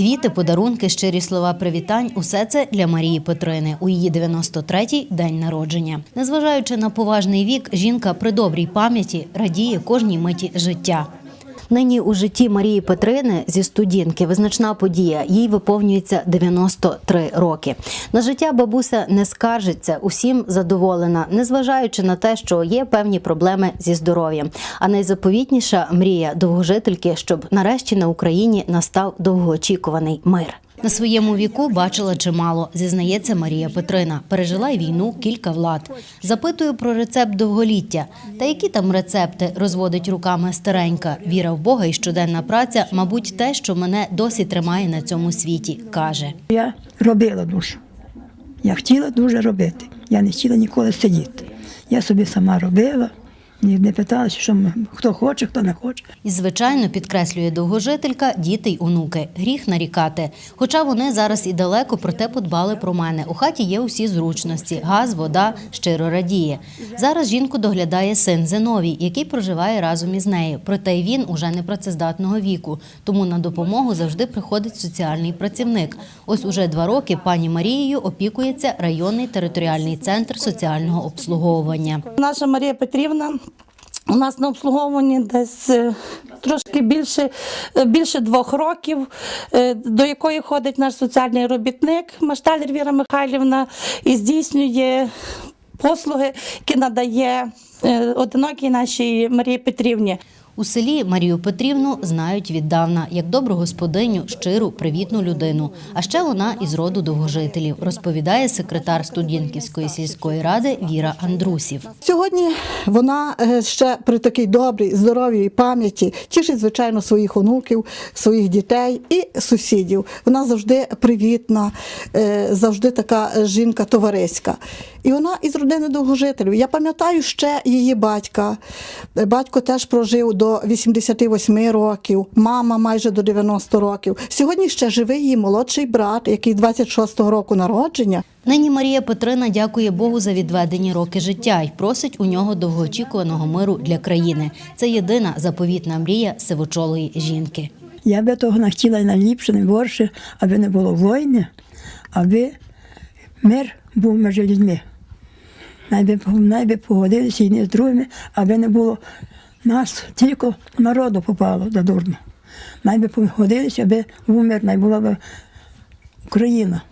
Квіти, подарунки, щирі слова привітань усе це для Марії Петрини у її 93-й день народження. Незважаючи на поважний вік, жінка при добрій пам'яті радіє кожній миті життя. Нині у житті Марії Петрини зі студінки визначна подія. Їй виповнюється 93 роки. На життя бабуся не скаржиться, усім задоволена, незважаючи на те, що є певні проблеми зі здоров'ям. А найзаповітніша мрія довгожительки, щоб нарешті на Україні настав довгоочікуваний мир. На своєму віку бачила чимало, зізнається Марія Петрина. Пережила й війну, кілька влад. Запитую про рецепт довголіття. Та які там рецепти розводить руками старенька. Віра в Бога і щоденна праця, мабуть, те, що мене досі тримає на цьому світі, каже. Я робила дуже. Я хотіла дуже робити. Я не хотіла ніколи сидіти. Я собі сама робила, ні не питалася, що м- хто хоче, хто не хоче. І, звичайно, підкреслює довгожителька, діти й онуки. Гріх нарікати. Хоча вони зараз і далеко, проте подбали про мене. У хаті є усі зручності: газ, вода, щиро радіє. Зараз жінку доглядає син Зиновій, який проживає разом із нею. Проте й він уже не працездатного віку. Тому на допомогу завжди приходить соціальний працівник. Ось уже два роки пані Марією опікується районний територіальний центр соціального обслуговування. Наша Марія Петрівна у нас на обслуговуванні десь е, трошки більше, е, більше двох років, е, до якої ходить наш соціальний робітник Машталір Віра Михайлівна і здійснює послуги, які надає одинокій нашій Марії Петрівні. У селі Марію Петрівну знають віддавна як добру господиню, щиру, привітну людину. А ще вона із роду довгожителів, розповідає секретар студінківської сільської ради Віра Андрусів. Сьогодні вона е, ще при такій добрій, здоровій пам'яті тішить, звичайно, своїх онуків, своїх дітей і сусідів. Вона завжди привітна, е, завжди така жінка товариська. І вона із родини довгожителів. Я пам'ятаю ще її батька. Батько теж прожив до 88 років, мама майже до 90 років. Сьогодні ще живий її молодший брат, який 26-го року народження. Нині Марія Петрина дякує Богу за відведені роки життя і просить у нього довгоочікуваного миру для країни. Це єдина заповітна мрія сивочолої жінки. Я би того не хотіла і найліпше, не горше, аби не було війни, аби мир був між людьми. Найби, найби погодилися і не з другими, аби не було нас, тільки народу попало до дурно. Найби погодилися, аби вмер, найбула була б Україна.